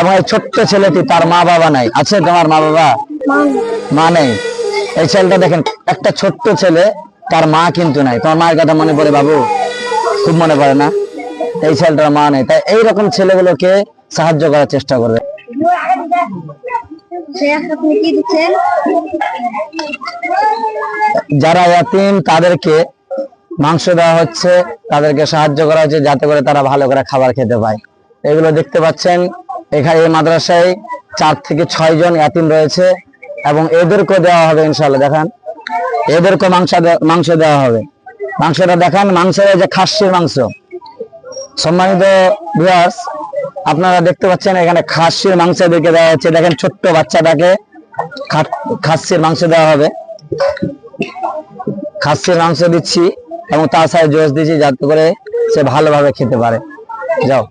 এবং এই ছোট্ট ছেলেটি, তার মা বাবা নাই। আছে তোমার মা বাবা মা নেই। এই ছেলেটা দেখেন, একটা ছোট্ট ছেলে, তার মা কিন্তু নাই। তোমার মায়ের কথা মনে পড়ে বাবু? খুব মনে পড়ে না? এই ছেলেটার মা নেই। তাই এইরকম ছেলেগুলোকে সাহায্য করার চেষ্টা করবে। যারা ইয়াতিম, তাদেরকে মাংস দেওয়া হচ্ছে, তাদেরকে সাহায্য করা হচ্ছে, যাতে করে তারা ভালো করে খাবার খেতে পায়। এগুলো দেখতে পাচ্ছেন এখানে এই মাদ্রাসায় চার থেকে ছয় জন ইয়াতিম রয়েছে এবং এদেরকে দেওয়া হবে ইনশাল্লাহ দেখান। এদেরকে মাংস মাংস দেওয়া হবে। মাংসটা দেখান, মাংসের যে খাসির মাংস। সম্মানিত ভিউয়ার্স আপনারা দেখতে পাচ্ছেন এখানে খাসির মাংস এদেরকে দেওয়া হচ্ছে দেখেন ছোট্ট বাচ্চাটাকে খাসির মাংস দেওয়া হবে। খাসির মাংস দিচ্ছি এবং তার সাথে জোস দিচ্ছি যাতে করে সে ভালোভাবে খেতে পারে। যাও।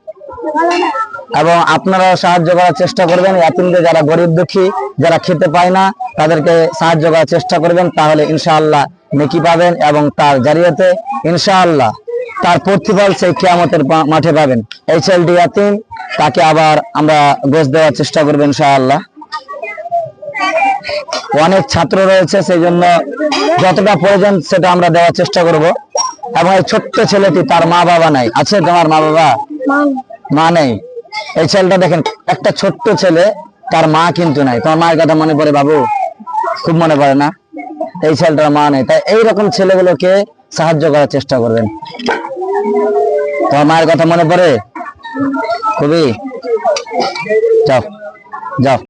এবং আপনারা সাহায্য করার চেষ্টা করবেন। ইয়াতিমদের যারা গরিব দুঃখী, যারা খেতে পায় না, তাদেরকে সাহায্য করার চেষ্টা করবেন। তাহলে ইনশাআল্লাহ নেকি পাবেন এবং তার জারিয়াতে ইনশাআল্লাহ তার প্রতিফল সেই কিয়ামতের মাঠে পাবেন। এই ছেলেটি ইয়াতিম, তাকে আবার আমরা গোস দেওয়ার চেষ্টা করব ইনশাআল্লাহ। অনেক ছাত্র রয়েছে সেই জন্য যতটা প্রয়োজন সেটা আমরা দেওয়ার চেষ্টা করব। এবং এই ছোট্ট ছেলেটি তার মা বাবা নাই। আছে তোমার মা বাবা মা নেই। এই ছেলেটা দেখেন, একটা ছোট্ট ছেলে, তার মা কিন্তু নাই। তোমার মায়ের কথা মনে পড়ে বাবু? খুব মনে পড়ে না? এই ছেলেটার মা নেই। তাই এইরকম ছেলেগুলোকে সাহায্য করার চেষ্টা করবেন। তোমার মায়ের কথা মনে পড়ে? খুবই। যাও যাও।